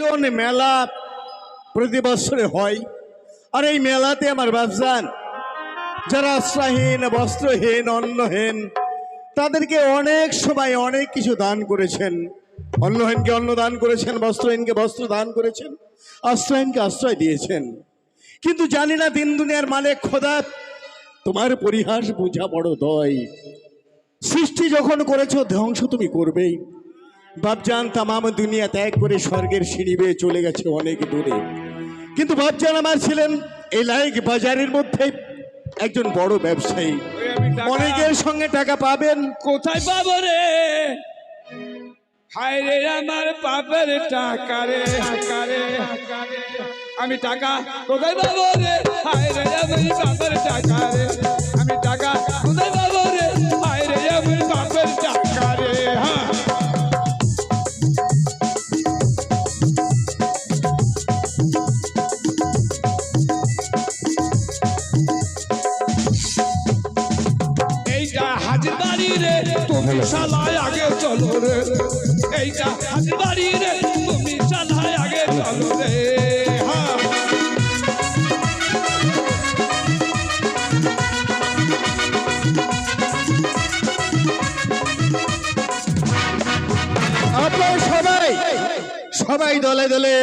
মেলা প্রতি বছরে হয়। আর এই মেলাতে আমার বাবজান যারা আশ্রয়হীন, বস্ত্রহীন, অন্নহীন, তাদেরকে অনেক সময় অনেক কিছু দান করেছেন। অন্নহীনকে অন্ন দান করেছেন, বস্ত্রহীনকে বস্ত্র দান করেছেন, আশ্রয়হীনকে আশ্রয় দিয়েছেন। কিন্তু জানি না দিন দুনিয়ার মালিক খোদা, তোমার পরিহাস বোঝা বড় দয়। সৃষ্টি যখন করেছ, ধ্বংস তুমি করবেই। বাপজান তামাম দুনিয়া ত্যাগ করে স্বর্গের সিঁড়ি বেয়ে চলে গেছে অনেক দূরে। কিন্তু বাপজান আমার ছিলেন এই লাইক বাজারের মধ্যে একজন বড় ব্যবসায়ী। অনেকের সঙ্গে টাকা পাবেন। কোথায় পাবো রে? হায় রে আমার পাপের টাকা রে আমি টাকা কোথায় পাবো রে? হায় রে আমার পাপের টাকা রে। আপনারা সবাই সবাই দলে দলে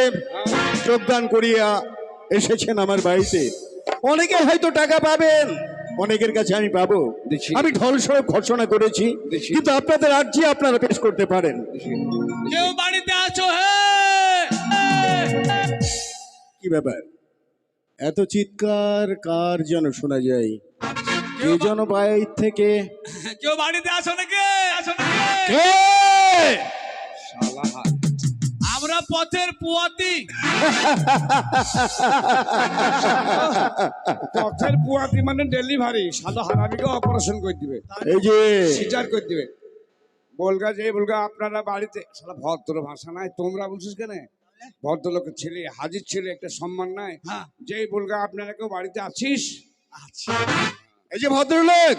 যোগদান করিয়া এসেছেন আমার বাড়িতে। অনেকে হয়তো টাকা পাবেন অনেকের কাছে আমি পাবো। আমি ঢল সহ ঘোষণা করেছি। কিন্তু আপনাদের আর্জি আপনারা পেশ করতে পারেন। কেউ বাড়িতে আছো? কি ব্যাপার? এত চিৎকার কার যেন শোনা যায়? কে যেন বাইর থেকে কেউ বাড়িতে আছো নাকি? আছো নাকি? কে? আমরা পথের পুয়াতি। পথের পুয়াতি মানে ডেলিভারি সাদা হারামিকে অপারেশন করে দিবে। এই যে সিজার করে দিবে। বলগা যে বলগা আপনারা বাড়িতে সালা ভদ্র ভাষা নাই তোমরা বলছিস কেন? ভদ্রলোকের ছেলে হাজির ছেলে একটা সম্মান নাই। যেই বলগা আপনারা কেউ বাড়িতে আছিস? এই যে ভদ্রলোক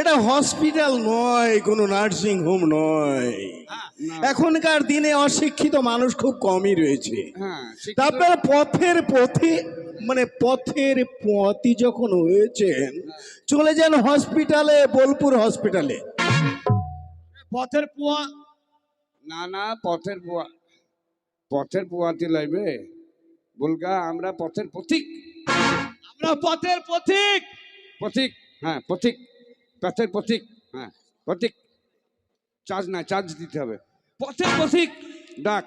এটা হসপিটাল নয় কোনো নার্সিং হোম নয়। এখনকার দিনে অশিক্ষিত মানুষ খুব কমই রয়েছে। হ্যাঁ তা আপনারা পথের পথে মানে পথের পথই যখন হয়েছেন চলে যান হসপিটালে বোলপুর হসপিটালে। পথের পুয়া? না না পথের পুয়া পথের পুয়াতি লাগবে। বলগা আমরা পথের পথিক। আমরা পথের পথিক। পথিক হ্যাঁ পথিক পথের পথিক হ্যাঁ পথিক চার্জ না চার্জ দিতে হবে। পথের পথিক ডাক।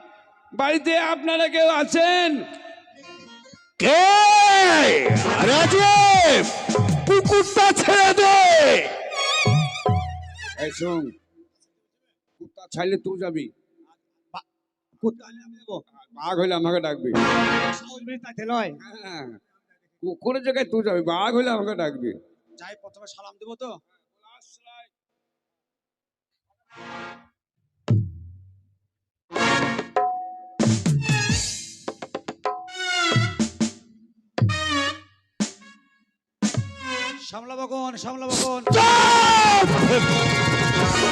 বাড়িতে আপনারা কেউ আছেন? কে? রাজীব কুকুরটা ছেড়ে দে। এই শোন কুত্তা ছাইলে তুই যাবি। হলে আমি যাব? বাঘ হইলে আমাকে ডাকবি। হ্যাঁ কুকুরের জায়গায় তুই যাবি বাঘ হইলে আমাকে ডাকবি। যাই প্রথমে সালাম দেবো তো।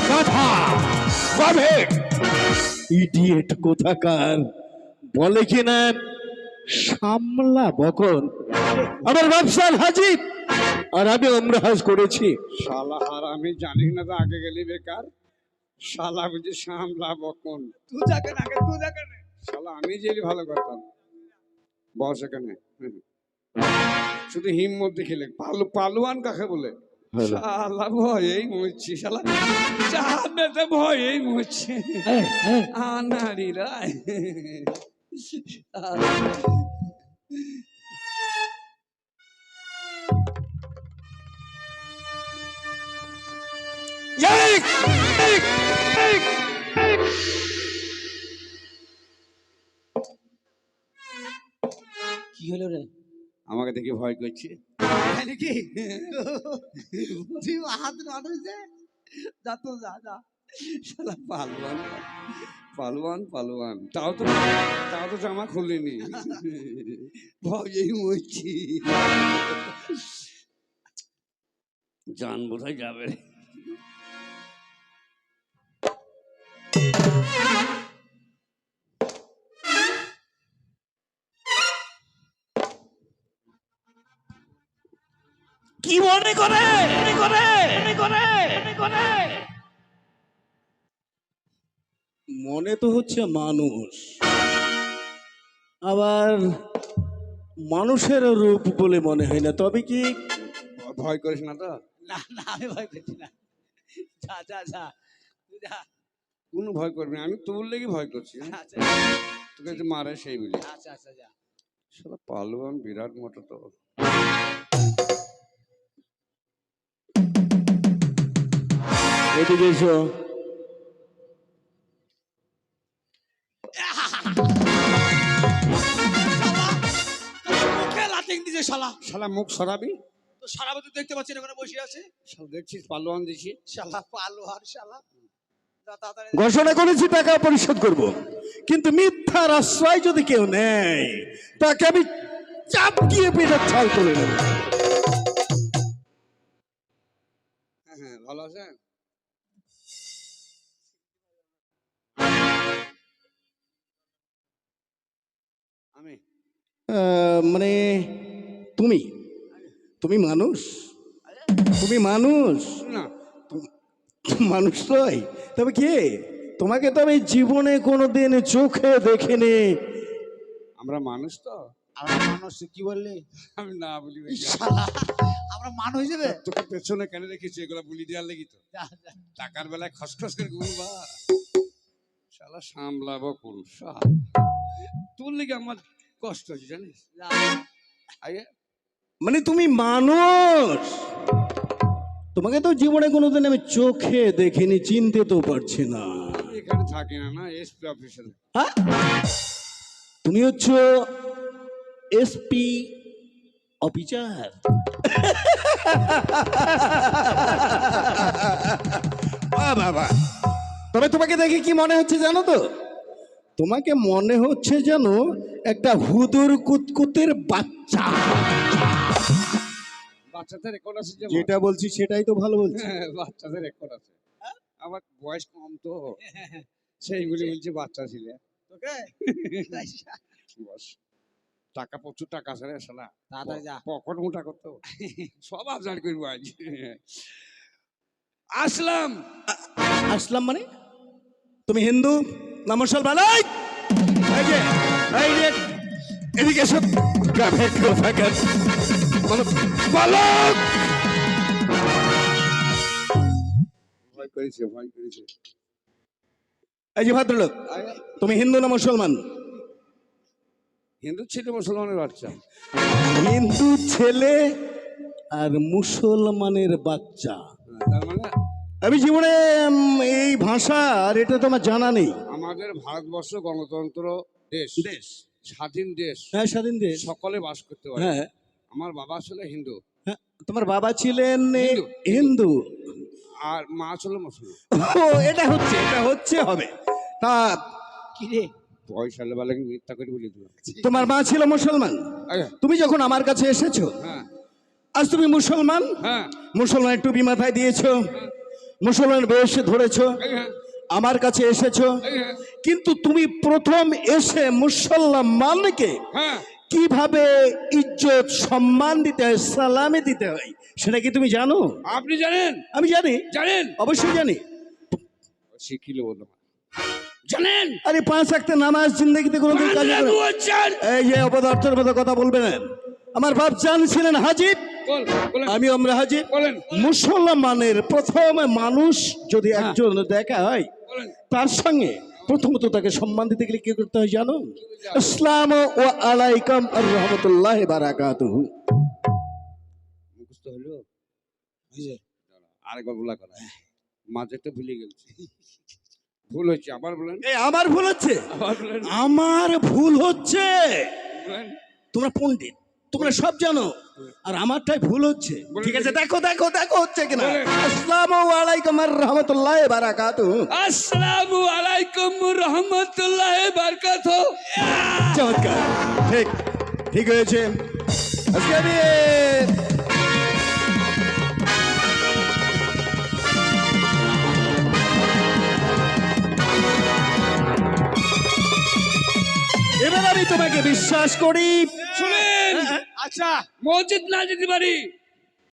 কোন কোন ইডিয়েট কোথাকার? বলে কি না? সামলা বকন আমার ব্যবসার হাজির আর আমি অমরাহাজ করেছি। শালা হার আমি জানি না তো আগে গেলি বেকার। শালা বুঝি সামলা বকন তুই যাকে না তুই যাকে না শালা আমি জেলি ভালো করতাম। বস এখানে। হুম। শুধু হিম্মত দেখিলে। পালু পালুয়ান কাকে বলে? শালা ভয়েই মরছি শালা। চাঁদেতে ভয়েই মরছি আনারি রায় কি হলো রে? আমাকে দেখে ভয় করছে। নাকি তুই হাত যে যা তো যা যা। শালা পালওয়ান পালওয়ান পালওয়ান তাও তো তাও তো জামা খুলিনি। ভয়েই মরছি। জান বোধহয় যাবে রে। কি মনে করে? করে করে করে। মনে তো হচ্ছে মানুষ। আবার মানুষের রূপ বলে মনে হয় না তবে কি ভয় করিস না তো? না না আমি ভয় করছি না। যা যা যা। যা। কোনো ভয় করবি না। আমি তোর লেগে ভয় করছি হ্যাঁ? আচ্ছা তোকে যে মারে সেই বলি। আচ্ছা আচ্ছা সারা পালোয়ান বিরাট মোটা তো। এদিকে এসো। মুখে লাটিং দিছে শালা। শালা মুখ সরাবি? তো সারা দেখতে পাচ্ছি না ওখানে বসে আছে। শালা দেখছিস পালোয়ান দিছি শালা পালো আর শালা। ঘোষণা করেছি টাকা পরিশোধ করব। কিন্তু মিথ্যার আশ্রয় যদি কেউ নেয় তাকে আমি চাপ দিয়ে পেটের ছাল করে নেব। হ্যাঁ হ্যাঁ ভালো আছেন? আমি। আহ, মানে তুমি। তুমি মানুষ। তুমি মানুষ। না। মানুষ নয়। তবে কে? তোমাকে তো আমি জীবনে কোনোদিন চোখে দেখিনি। আমরা মানুষ তো? আমরা মানুষ কি বললি? আমি না বলি শালা আমরা মানুষ হিসেবে তোকে পেছনে কেন রেখেছি? এগুলো বলি দেওয়ার লেগে তো। টাকার বেলায় খসখস করে ঘুরবা শালা সামলাবো কোন তোর লেগে আমার কষ্ট হচ্ছে জানিস? আগে মানে তুমি মানুষ। তোমাকে তো জীবনে কোনোদিন আমি চোখে দেখিনি চিনতে তো পারছি না। এখানে থাকি না না এসপি অফিসে। হ্যাঁ? তুমি হচ্ছ এসপি অফিসার। বাহ। তবে তোমাকে দেখে কি মনে হচ্ছে জানো তো? তোমাকে মনে হচ্ছে যেন একটা হুদুর কুতকুতের বাচ্চা। বাচ্চাদের রেকর্ড আছে যে যেটা বলছি সেটাই তো ভালো বলছি। হ্যাঁ, বাচ্চাদের রেকর্ড আছে। আমার বয়স কম তো। সেইগুলি বলছি বাচ্চা ছিলে। তোকে? বস? টাকা প্রচুর টাকা আছে রে শালা তাড়াতাড়ি যা। পকেট মোটা করতো সব আবজার করব আজ। আসলাম। আসলাম মানে? তুমি হিন্দু? না মুসলমান? এই! যে, এই যে, এদিকে এসো। গ্রামের কোথাকার বালক! ভয় করেছে ভয় করেছে। এই যে ভদ্রলোক তুমি হিন্দু না মুসলমান? হিন্দু ছেলে মুসলমানের বাচ্চা। হিন্দু ছেলে আর মুসলমানের বাচ্চা। হ্যাঁ, তার মানে? আমি জীবনে এই ভাষা আর এটা তোমার জানা নেই। আমাদের ভারতবর্ষ গণতন্ত্র দেশ। দেশ। স্বাধীন দেশ। হ্যাঁ স্বাধীন দেশ। সকলে বাস করতে পারে। হ্যাঁ। আমার বাবা ছিল হিন্দু। হ্যাঁ, তোমার বাবা ছিলেন হিন্দু। আর মা ছিল মুসলমান ও এটা হচ্ছে এটা হচ্ছে হবে। তা কি রে পয়সা লেবালে মিথ্যা করে বলে দিলাম তোমার মা ছিল মুসলমান। তুমি যখন আমার কাছে এসেছ হ্যাঁ। আজ তুমি মুসলমান? হ্যাঁ। মুসলমানের টুপি মাথায় দিয়েছ মুসলমান বেশ ধরেছো আমার কাছে এসেছ। কিন্তু তুমি প্রথম এসে মুসলমানকে হ্যাঁ। কীভাবে ইজ্জত সম্মান দিতে হয় সালামি দিতে হয় সেটা কি তুমি জানো? আপনি জানেন? আমি জানি। জানেন? অবশ্যই জানি। শিখিলে বলল? জানেন? আরে পাঁচ একটা নামাজ জিন্দগিতে কোনোদিন কাজে করে বলছেন এই যে অপদার্থের মতো কথা বলবেন। আমার বাপ জান ছিলেন হাজিব বলেন। আমি আমরা হাজিব বলেন মুসলমানের প্রথম মানুষ যদি একজন দেখা হয় তার সঙ্গে প্রথমত তাকে সম্মান দিতে গেলে কি করতে হয় জানো? ইসলাম ও আলাইকাম আর রহমতুল্লাহ আরেকবার বলা করা মাঝেটা ভুলে গেছি। ভুল হচ্ছে আবার বলেন। এই আমার ভুল হচ্ছে? আমার ভুল হচ্ছে? তোমরা পণ্ডিত। তোমরা সব জানো। আর আমারটাই ভুল হচ্ছে। ঠিক আছে দেখো দেখো দেখো হচ্ছে কিনা। আসসালামু আলাইকুম আর রহমতুল্লাহ বারাকাতুহু আসসালামু আলাইকুম রহমতুল্লাহ বারকাত। চমৎকার। ঠিক ঠিক হয়েছে। আজকে আমি এবার আমি তোমাকে বিশ্বাস করি। শুনেন আচ্ছা মসজিদ না যেতে পারি